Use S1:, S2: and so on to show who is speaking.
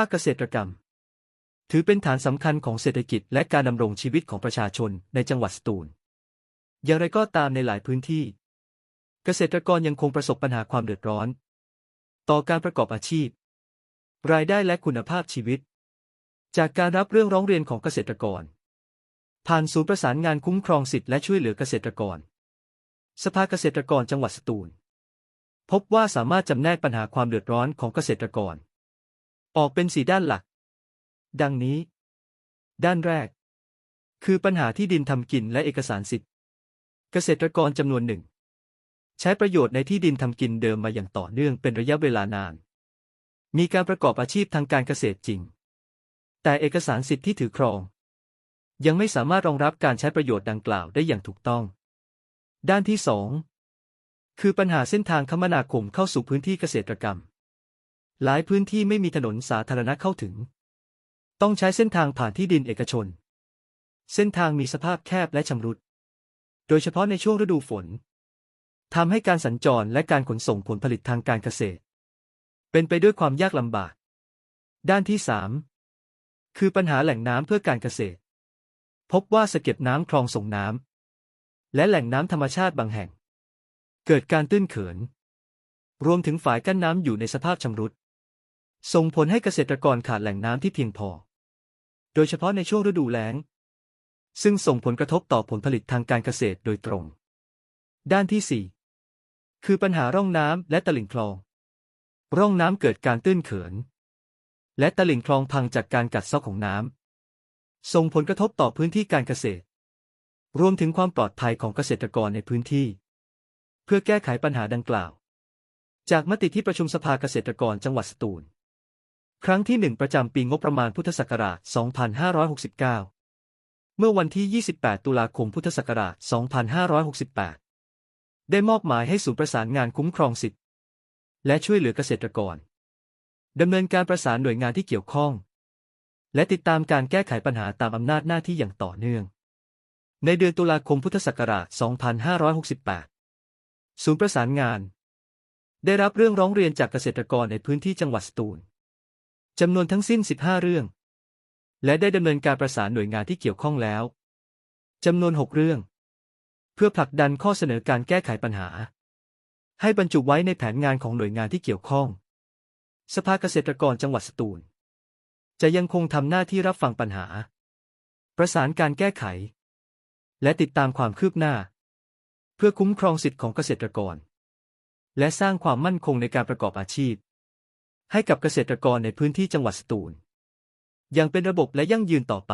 S1: ภาคเกษตรกรรม ถือเป็นฐานสำคัญของเศรษฐกิจและการดำรงชีวิตของประชาชนในจังหวัดสตูล อย่างไรก็ตามในหลายพื้นที่ เกษตรกรยังคงประสบปัญหาความเดือดร้อน ต่อการประกอบอาชีพ รายได้และคุณภาพชีวิต จากการรับเรื่องร้องเรียนของเกษตรกร ผ่านศูนย์ประสานงานคุ้มครองสิทธิและช่วยเหลือเกษตรกร สภาเกษตรกรจังหวัดสตูล พบว่าสามารถจำแนกปัญหาความเดือดร้อนของเกษตรกร ออกเป็นสี่ด้านหลัก ดังนี้ ด้านแรก คือปัญหาที่ดินทำกินและเอกสารสิทธิ์เกษตรกรจำนวนหนึ่ง ใช้ประโยชน์ในที่ดินทำกินเดิมมาอย่างต่อเนื่องเป็นระยะเวลานาน มีการประกอบอาชีพทางการเกษตรจริง แต่เอกสารสิทธิ์ที่ถือครอง ยังไม่สามารถรองรับการใช้ประโยชน์ดังกล่าวได้อย่างถูกต้อง ด้านที่สองคือปัญหาเส้นทางคมนาคมเข้าสู่พื้นที่เกษตรกรรม หลายพื้นที่ไม่มีถนนสาธารณะเข้าถึง ต้องใช้เส้นทางผ่านที่ดินเอกชน เส้นทางมีสภาพแคบและชำรุด โดยเฉพาะในช่วงฤดูฝนทำให้การสัญจรและการขนส่งผลผลิตทางการเกษตร เป็นไปด้วยความยากลำบาก ด้านที่สาม คือปัญหาแหล่งน้ำเพื่อการเกษตร พบว่าสะเก็บน้ำคลองส่งน้ำและแหล่งน้ำธรรมชาติบางแห่ง เกิดการตื้นเขิน รวมถึงฝายกั้นน้ำอยู่ในสภาพชำรุด ส่งผลให้เกษตรกรขาดแหล่งน้ำที่เพียงพอ โดยเฉพาะในช่วงฤดูแล้ง ซึ่งส่งผลกระทบต่อผลผลิตทางการเกษตรโดยตรง ด้านที่ 4 คือปัญหาร่องน้ำและตลิ่งคลอง ร่องน้ำเกิดการตื้นเขิน และตลิ่งคลองพังจากการกัดเซาะของน้ำ ส่งผลกระทบต่อพื้นที่การเกษตร รวมถึงความปลอดภัยของเกษตรกรในพื้นที่ เพื่อแก้ไขปัญหาดังกล่าว จากมติที่ประชุมสภาเกษตรกรจังหวัดสตูล ครั้งที่หนึ่งประจำปีงบประมาณพุทธศักราช 2569 เมื่อวันที่ 28 ตุลาคมพุทธศักราช 2568 ได้มอบหมายให้ศูนย์ประสานงานคุ้มครองสิทธิและช่วยเหลือเกษตรกร ดำเนินการประสานหน่วยงานที่เกี่ยวข้อง และติดตามการแก้ไขปัญหาตามอำนาจหน้าที่อย่างต่อเนื่อง ในเดือนตุลาคมพุทธศักราช 2568 ศูนย์ประสานงาน ได้รับเรื่องร้องเรียนจากเกษตรกรในพื้นที่จังหวัดสตูลจำนวนทั้งสิ้น 15 เรื่อง และได้ดำเนินการประสานหน่วยงานที่เกี่ยวข้องแล้วจำนวน 6 เรื่อง เพื่อผลักดันข้อเสนอการแก้ไขปัญหา ให้บรรจุไว้ในแผนงานของหน่วยงานที่เกี่ยวข้อง สภาเกษตรกรจังหวัดสตูล จะยังคงทำหน้าที่รับฟังปัญหา ประสานการแก้ไข และติดตามความคืบหน้า เพื่อคุ้มครองสิทธิของเกษตรกร และสร้างความมั่นคงในการประกอบอาชีพ ให้กับเกษตรกรในพื้นที่จังหวัดสตูลอย่างเป็นระบบและยั่งยืนต่อไป